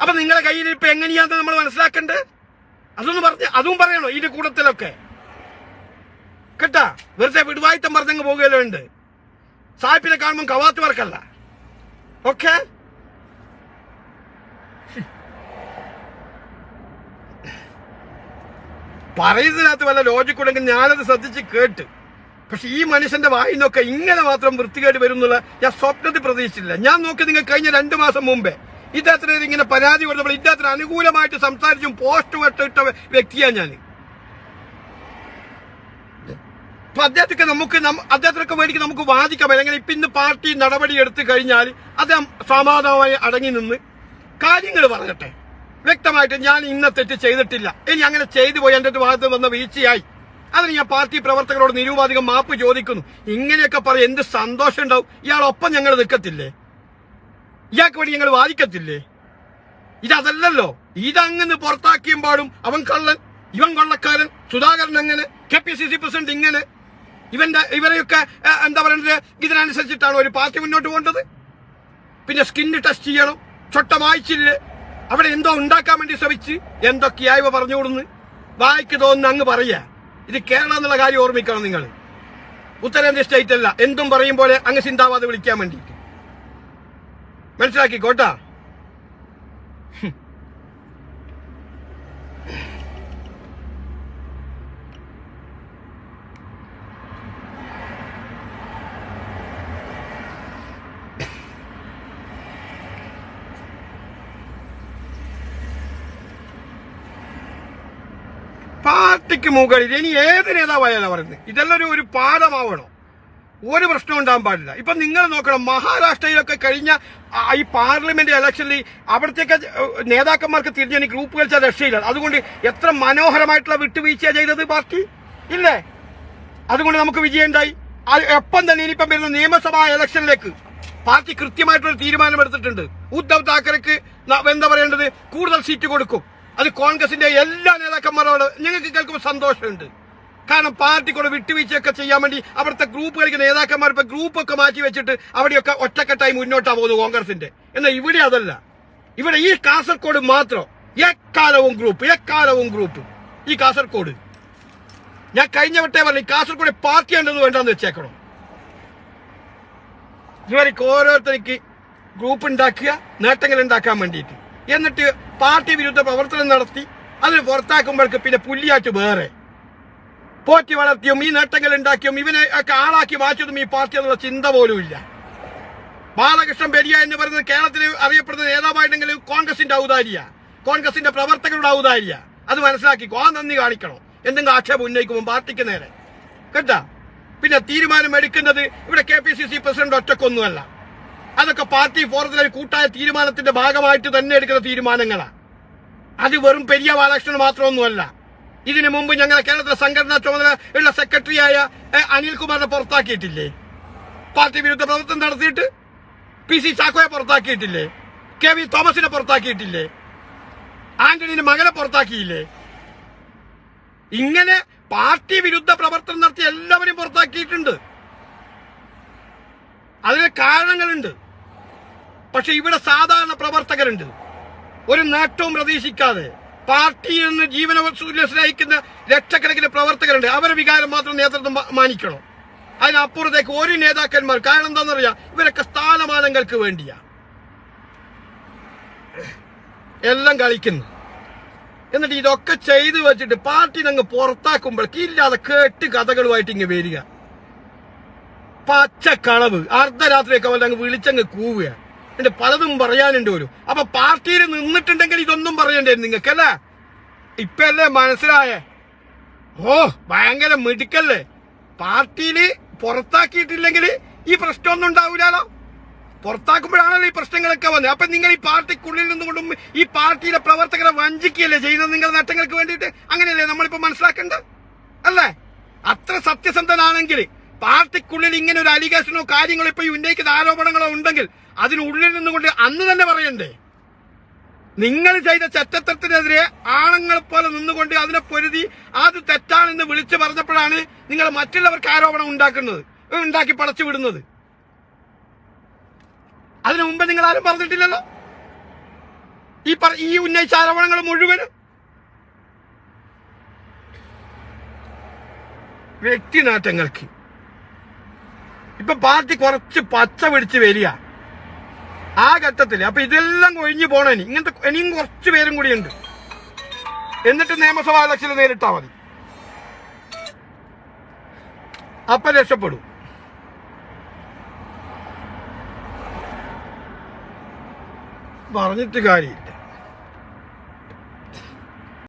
അപ്പൊ നിങ്ങളെ കയ്യിൽ ഇപ്പൊ എങ്ങനെയാന്ന് നമ്മൾ മനസ്സിലാക്കണ്ടേ? അതൊന്ന് പറഞ്ഞ അതും പറയണോ? ഇതിന്റെ കൂട്ടത്തിലൊക്കെ. കേട്ടാ വെറുതെ വിടുവായിത്തം പറഞ്ഞങ്ങ് പോകുകയല്ലോ ഉണ്ട് സാഹിബിനെ കാണുമ്പോൾ കവാത്ത് വർക്കല്ല. ഓക്കെ? പറയുന്നതിനകത്ത് വല്ല ലോജിക് ഉണ്ടെങ്കിൽ ഞാനത് ശ്രദ്ധിച്ച് കേട്ട്. പക്ഷെ ഈ മനുഷ്യന്റെ വായിന്നൊക്കെ ഇങ്ങനെ മാത്രം വൃത്തികേട് വരും എന്നുള്ള ഞാൻ സ്വപ്നത്തിൽ പ്രതീക്ഷിച്ചില്ല. ഞാൻ നോക്കി നിങ്ങൾ കഴിഞ്ഞ രണ്ട് മാസം മുമ്പേ ഇദ്ദേഹത്തിന് ഇങ്ങനെ പരാതി കൊടുത്തപ്പോൾ ഇദ്ദേഹത്തിന് അനുകൂലമായിട്ട് സംസാരിച്ചും പോസ്റ്റ് ഇട്ട വ്യക്തിയാണ് ഞാൻ അപ്പൊ അദ്ദേഹത്തിന് നമുക്ക് അദ്ദേഹത്തിനൊക്കെ വേണ്ടി നമുക്ക് വാദിക്കാം. അല്ലെങ്കിൽ ഇപ്പൊ ഇന്ന് പാർട്ടി നടപടി എടുത്തു കഴിഞ്ഞാൽ അദ്ദേഹം സമാധാനമായി അടങ്ങി നിന്ന് കാര്യങ്ങൾ പറയട്ടെ വ്യക്തമായിട്ട് ഞാൻ ഇന്ന തെറ്റ് ചെയ്തിട്ടില്ല. ഇനി അങ്ങനെ ചെയ്തു പോയി എന്റെ ഭാഗത്ത് വന്ന വീഴ്ചയായി. അതിന് ഞാൻ പാർട്ടി പ്രവർത്തകരോട് നിരൂപാധികം മാപ്പ് ചോദിക്കുന്നു. ഇങ്ങനെയൊക്കെ പറയും എന്ത് സന്തോഷം ഉണ്ടാവും? ഇയാളൊപ്പം ഞങ്ങൾ നിൽക്കത്തില്ലേ? ഇയാൾക്ക് വേണ്ടി ഞങ്ങൾ വാദിക്കത്തില്ലേ? ഇതല്ലല്ലോ ഇതങ്ങനെ പാടും. അവൻ കള്ളൻ ഇവൻ കൊള്ളക്കാരൻ സുധാകരൻ അങ്ങനെ K P C C president ഇങ്ങനെ. ഇവന്റെ ഇവരെയൊക്കെ എന്താ പറയുന്നത് ഇതിനനുസരിച്ചിട്ടാണ് ഒരു പാർട്ടി മുന്നോട്ട് പോകേണ്ടത്? പിന്നെ സ്കിന്ന് ടെസ്റ്റ് ചെയ്യണം. ചൊട്ട വായിച്ചില്ലേ അവിടെ എന്തോ ഉണ്ടാക്കാൻ വേണ്ടി ശ്രമിച്ച് എന്തൊക്കെയായി ഇവ പറഞ്ഞുകൊടുന്ന് വായിക്ക് തോന്നുന്ന അങ്ങ് പറയുക. ഇത് കേരളം എന്നുള്ള കാര്യം ഓർമ്മിക്കണം നിങ്ങൾ. ഉത്തരേന്ത്യ സ്റ്റേറ്റ് അല്ല. എന്തും പറയും പോലെ അങ്ങ് ചിന്താവാതെ വിളിക്കാൻ വേണ്ടിയിട്ട്. മനസ്സിലാക്കിക്കോട്ടാ പാർട്ടിക്ക് മുകളിൽ ഇനി ഏത് നേതാവായാലും പറയുന്നത് ഇതെല്ലാം ഒരു ഒരു പാഠമാവണം. ഒരു പ്രശ്നം ഉണ്ടാകാൻ പാടില്ല. ഇപ്പൊ നിങ്ങൾ നോക്കണം മഹാരാഷ്ട്രയിലൊക്കെ കഴിഞ്ഞ ഈ പാർലമെന്റ് ഇലക്ഷനിൽ അവിടത്തേക്ക് നേതാക്കന്മാർക്ക് തിരിഞ്ഞ ഗ്രൂപ്പ് കളിച്ച രക്ഷയില്ല. അതുകൊണ്ട് എത്ര മനോഹരമായിട്ടുള്ള വിട്ടുവീഴ്ച ചെയ്തത് പാർട്ടി? ഇല്ലേ? അതുകൊണ്ട് നമുക്ക് വിജയം ഉണ്ടായി എപ്പം തന്നെ ഇനിയിപ്പം വരുന്ന നിയമസഭാ ഇലക്ഷനിലേക്ക് പാർട്ടി കൃത്യമായിട്ടൊരു തീരുമാനമെടുത്തിട്ടുണ്ട്. ഉദ്ധവ് താക്കറെക്ക് എന്താ പറയേണ്ടത്? കൂടുതൽ സീറ്റ് കൊടുക്കും. അത് കോൺഗ്രസിന്റെ എല്ലാ നേതാക്കന്മാരോട് ഞങ്ങൾക്ക് കേൾക്കുമ്പോൾ സന്തോഷമുണ്ട്. കാരണം പാർട്ടിക്കൂടെ വിട്ടുവീഴ്ചയൊക്കെ ചെയ്യാൻ വേണ്ടി അവിടുത്തെ ഗ്രൂപ്പുകളിലേക്ക് നേതാക്കന്മാർ ഇപ്പൊ ഗ്രൂപ്പൊക്കെ മാറ്റി വെച്ചിട്ട് അവിടെയൊക്കെ ഒറ്റക്കെട്ടായി മുന്നോട്ടാ പോകുന്നത് കോൺഗ്രസിന്റെ. എന്നാൽ ഇവിടെ അതല്ല. ഇവിടെ ഈ കാസർഗോഡ് മാത്രം. എക്കാലവും ഗ്രൂപ്പ് എക്കാലവും ഗ്രൂപ്പ് ഈ കാസർഗോഡ് ഞാൻ കഴിഞ്ഞ വട്ടേ പറഞ്ഞു കാസർഗോഡ് പാർട്ടി ഉണ്ടെന്ന് വേണ്ടെന്ന് വെച്ചേക്കണം. ഇവർക്ക് ഓരോരുത്തർക്ക് ഗ്രൂപ്പ് ഉണ്ടാക്കുക നേട്ടങ്ങൾ ഉണ്ടാക്കാൻ വേണ്ടിയിട്ട്. എന്നിട്ട് പാർട്ടി വിരുദ്ധ പ്രവർത്തനം നടത്തി അതിന് പുറത്താക്കുമ്പോഴേക്ക് പിന്നെ പുല്ലിയാറ്റ് വേറെ. പോറ്റി വളർത്തിയും ഈ നേട്ടങ്ങൾ ഉണ്ടാക്കിയും ഇവനെ ഒക്കെ ആളാക്കി മാറ്റിയതും ഈ പാർട്ടി എന്നുള്ള ചിന്ത പോലും ഇല്ല. ബാലകൃഷ്ണൻ പെരിയ എന്ന് പറയുന്നത് കേരളത്തിൽ അറിയപ്പെടുന്ന നേതാവായിട്ടെങ്കിൽ കോൺഗ്രസിന്റെ ഔദാര്യ കോൺഗ്രസിന്റെ പ്രവർത്തകരുടെ ഔദാര്യ അത് മനസ്സിലാക്കിക്കോ. ആ നന്ദി കാണിക്കണം? എന്തെങ്കിലും ആക്ഷേപം ഉന്നയിക്കുമ്പോൾ പാർട്ടിക്ക് നേരെ? കേട്ടാ? പിന്നെ തീരുമാനം എടുക്കുന്നത് ഇവിടെ K P C C president ഒറ്റക്കൊന്നുമല്ല. അതൊക്കെ പാർട്ടി ഫോറത്തിലെ കൂട്ടായ തീരുമാനത്തിന്റെ ഭാഗമായിട്ട് തന്നെ എടുക്കുന്ന തീരുമാനങ്ങളാണ് അത് വെറും പെരിയ ബാലകൃഷ്ണൻ മാത്രമൊന്നുമല്ല. ഇതിനു മുമ്പ് ഞങ്ങളെ കേരളത്തിലെ സംഘടനാ ചുമതല ഉള്ള സെക്രട്ടറിയായ അനിൽകുമാറിനെ പുറത്താക്കിയിട്ടില്ലേ? പാർട്ടി വിരുദ്ധ പ്രവർത്തനം നടത്തിയിട്ട് പി സി ചാക്കോയെ പുറത്താക്കിയിട്ടില്ലേ? കെ വി തോമസിനെ പുറത്താക്കിയിട്ടില്ലേ? ആന്റണിയുടെ മകനെ പുറത്താക്കിയില്ലേ? ഇങ്ങനെ പാർട്ടി വിരുദ്ധ പ്രവർത്തനം നടത്തി എല്ലാവരും പുറത്താക്കിയിട്ടുണ്ട്. അതിന് കാരണങ്ങളുണ്ട്. പക്ഷെ ഇവിടെ സാധാരണ പ്രവർത്തകരുണ്ട്. ഒരു നേട്ടവും പ്രതീക്ഷിക്കാതെ പാർട്ടിയിൽ നിന്ന് ജീവന സ്നേഹിക്കുന്ന ലക്ഷക്കണക്കിന് പ്രവർത്തകരുണ്ട്. അവരെ വികാരം മാത്രം നേതൃത്വം മാനിക്കണം. അതിനപ്പുറത്തേക്ക് ഒരു നേതാക്കന്മാർ. കാരണം എന്താണെന്നറിയാം ഇവരൊക്കെ സ്ഥാനമാനങ്ങൾക്ക് വേണ്ടിയാ. എല്ലാം കളിക്കുന്നു. എന്നിട്ട് ഇതൊക്കെ ചെയ്തു വെച്ചിട്ട് പാർട്ടി അങ്ങ് പുറത്താക്കുമ്പോഴേക്ക് ഇല്ലാതെ കേട്ട് കഥകളുമായിട്ട് ഇങ്ങ് വരിക. പച്ചക്കളവ്. അർദ്ധരാത്രിയൊക്കെ അവരുടെ അങ്ങ് വിളിച്ചങ്ങ് കൂവുക. എന്നിട്ട് പലതും പറയാനുണ്ട് വരും. അപ്പൊ പാർട്ടിയിൽ നിന്നിട്ടുണ്ടെങ്കിൽ ഇതൊന്നും പറയണ്ടായിരുന്നു നിങ്ങൾക്കല്ലേ? ഇപ്പല്ലേ മനസ്സിലായേ? ഓ ഭയങ്കര മിടുക്കല്ലേ? പാർട്ടിയിൽ പുറത്താക്കിയിട്ടില്ലെങ്കിൽ ഈ പ്രശ്നമൊന്നും ഉണ്ടാവില്ലല്ലോ പുറത്താക്കുമ്പോഴാണല്ലോ ഈ പ്രശ്നങ്ങളൊക്കെ വന്നത്. അപ്പൊ നിങ്ങൾ ഈ പാർട്ടിക്കുള്ളിൽ നിന്നുകൊണ്ടും ഈ പാർട്ടിയിലെ പ്രവർത്തകരെ വഞ്ചിക്കുകയല്ലേ ചെയ്യുന്നത് നിങ്ങളുടെ നേട്ടങ്ങൾക്ക് വേണ്ടിയിട്ട്? അങ്ങനെയല്ലേ നമ്മളിപ്പോ മനസ്സിലാക്കേണ്ടത്? അല്ലേ? അത്ര സത്യസന്ധനാണെങ്കിൽ പാർട്ടിക്കുള്ളിൽ ഇങ്ങനെ ഒരു അലിഗേഷനോ കാര്യങ്ങളോ ഇപ്പൊ ഉന്നയിക്കുന്ന ആരോപണങ്ങളോ ഉണ്ടെങ്കിൽ അതിനുള്ളിൽ നിന്നുകൊണ്ട് അന്ന് തന്നെ പറയണ്ടേ? നിങ്ങൾ ചെയ്ത ചെറ്റത്തരത്തിനെതിരെ ആണുങ്ങൾ പോലെ നിന്നുകൊണ്ട് അതിനെ പൊരുതി അത് തെറ്റാണെന്ന് വിളിച്ചു പറഞ്ഞപ്പോഴാണ് നിങ്ങൾ മറ്റുള്ളവർക്ക് ആരോപണം ഉണ്ടാക്കുന്നത് ഉണ്ടാക്കി പടച്ചു വിടുന്നത്. അതിനു മുമ്പ് നിങ്ങൾ ആരും പറഞ്ഞിട്ടില്ലല്ലോ? ഈ ഈ ഉന്നയിച്ച ആരോപണങ്ങൾ മുഴുവനും? വ്യക്തിനാറ്റങ്ങൾക്ക്. ഇപ്പൊ പാർട്ടി കുറച്ച് പച്ച പിടിച്ച് വരിക. ആ ഘട്ടത്തിൽ അപ്പൊ ഇതെല്ലാം കൊഴിഞ്ഞു പോണേനി ഇങ്ങനത്തെ ഇനിയും കുറച്ച് പേരും കൂടിയുണ്ട് എന്നിട്ട് നിയമസഭാ ഇലക്ഷന് നേരിട്ടാ മതി. അപ്പൊ രക്ഷപ്പെടും. പറഞ്ഞിട്ട് കാര്യമില്ല.